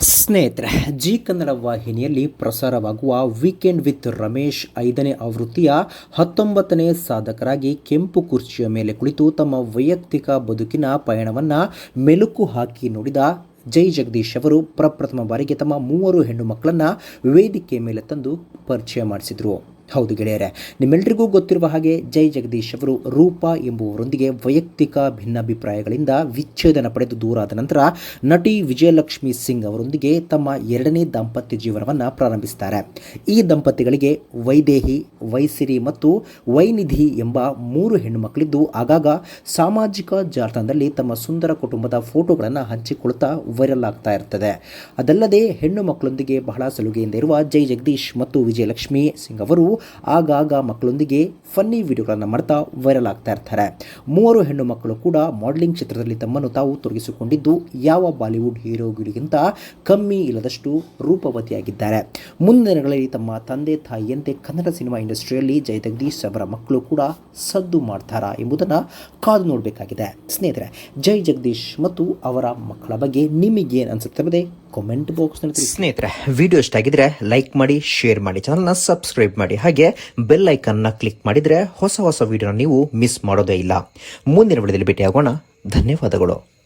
ಸ್ನೇಹಿತರೆ, ಜಿ ಕನ್ನಡ ವಾಹಿನಿಯಲ್ಲಿ ಪ್ರಸಾರವಾಗುವ ವೀಕೆಂಡ್ ವಿತ್ ರಮೇಶ್ ಐದನೇ ಆವೃತ್ತಿಯ ಹತ್ತೊಂಬತ್ತನೇ ಸಾಧಕರಾಗಿ ಕೆಂಪು ಕುರ್ಚಿಯ ಮೇಲೆ ಕುಳಿತು ತಮ್ಮ ವೈಯಕ್ತಿಕ ಬದುಕಿನ ಪಯಣವನ್ನು ಮೆಲುಕು ಹಾಕಿ ನೋಡಿದ ಜೈ ಜಗದೀಶ್ ಅವರು ಪ್ರಪ್ರಥಮ ಬಾರಿಗೆ ತಮ್ಮ ಮೂವರು ಹೆಣ್ಣು ಮಕ್ಕಳನ್ನು ವೇದಿಕೆ ಮೇಲೆ ತಂದು ಪರಿಚಯ ಮಾಡಿಸಿದರು. ಹೌದು ಗೆಳೆಯರೆ ನಿಮ್ಮೆಲ್ಲರಿಗೂ ಗೊತ್ತಿರುವ ಹಾಗೆ ಜೈ ಜಗದೀಶ್ ಅವರು ರೂಪ ಎಂಬುವರೊಂದಿಗೆ ವೈಯಕ್ತಿಕ ಭಿನ್ನಾಭಿಪ್ರಾಯಗಳಿಂದ ವಿಚ್ಛೇದನ ಪಡೆದು ದೂರಾದ ನಂತರ ನಟಿ ವಿಜಯಲಕ್ಷ್ಮಿ ಸಿಂಗ್ ಅವರೊಂದಿಗೆ ತಮ್ಮ ಎರಡನೇ ದಾಂಪತ್ಯ ಜೀವನವನ್ನು ಪ್ರಾರಂಭಿಸುತ್ತಾರೆ ಈ ದಂಪತಿಗಳಿಗೆ ವೈದೇಹಿ, ವೈಸಿರಿ ಮತ್ತು ವೈನಿಧಿ ಎಂಬ ಮೂರು ಹೆಣ್ಣುಮಕ್ಕಳಿದ್ದು ಆಗಾಗ ಸಾಮಾಜಿಕ ಜಾಲತಾಣದಲ್ಲಿ ತಮ್ಮ ಸುಂದರ ಕುಟುಂಬದ ಫೋಟೋಗಳನ್ನು ಹಂಚಿಕೊಳ್ತಾ ವೈರಲ್ ಆಗ್ತಾ ಇರ್ತದೆ. ಅದಲ್ಲದೆ ಹೆಣ್ಣು ಮಕ್ಕಳೊಂದಿಗೆ ಬಹಳ ಸಲುಗೆಯಿಂದ ಇರುವ ಜೈ ಜಗದೀಶ್ ಮತ್ತು ವಿಜಯಲಕ್ಷ್ಮಿ ಸಿಂಗ್ ಅವರು ಆಗಾಗ ಮಕ್ಕಳೊಂದಿಗೆ ಫನ್ನಿ ವಿಡಿಯೋಗಳನ್ನು ಮಾಡ್ತಾ ವೈರಲ್ ಆಗ್ತಾ ಇರ್ತಾರೆ. ಮೂವರು ಹೆಣ್ಣು ಮಕ್ಕಳು ಕೂಡ ಮಾಡೆಲಿಂಗ್ ಚಿತ್ರದಲ್ಲಿ ತಮ್ಮನ್ನು ತಾವು ತೊಡಗಿಸಿಕೊಂಡಿದ್ದು ಯಾವ ಬಾಲಿವುಡ್ ಹೀರೋಗಳಿಗಿಂತ ಕಮ್ಮಿ ಇಲ್ಲದಷ್ಟು ರೂಪವತಿಯಾಗಿದ್ದಾರೆ. ಮುಂದಿನ ದಿನಗಳಲ್ಲಿ ತಮ್ಮ ತಂದೆ ತಾಯಿಯಂತೆ ಕನ್ನಡ ಸಿನಿಮಾ ಇಂಡಸ್ಟ್ರಿಯಲ್ಲಿ ಜೈ ಜಗದೀಶ್ ಅವರ ಮಕ್ಕಳು ಕೂಡ ಸದ್ದು ಮಾಡ್ತಾರಾ ಎಂಬುದನ್ನು ಕಾದು ನೋಡಬೇಕಾಗಿದೆ. ಸ್ನೇಹಿತರೆ ಜೈ ಜಗದೀಶ್ ಮತ್ತು ಅವರ ಮಕ್ಕಳ ಬಗ್ಗೆ ನಿಮಗೇನು ಅನಿಸುತ್ತೆ ಕಾಮೆಂಟ್ ಬಾಕ್ಸ್ ಸ್ನೇಹಿತರೆ, ವಿಡಿಯೋ ಇಷ್ಟ ಆಗಿದ್ರೆ ಲೈಕ್ ಮಾಡಿ ಶೇರ್ ಮಾಡಿ ಚಾನಲ್ನ ಸಬ್ಸ್ಕ್ರೈಬ್ ಮಾಡಿ. ಹಾಗೆ ಬೆಲ್ ಐಕನ್ನ ಕ್ಲಿಕ್ ಮಾಡಿದರೆ ಹೊಸ ಹೊಸ ವಿಡಿಯೋನ ನೀವು ಮಿಸ್ ಮಾಡೋದೇ ಇಲ್ಲ. ಮುಂದಿನ ವಿಡಿಯೋದಲ್ಲಿ ಭೇಟಿಯಾಗೋಣ. ಧನ್ಯವಾದಗಳು.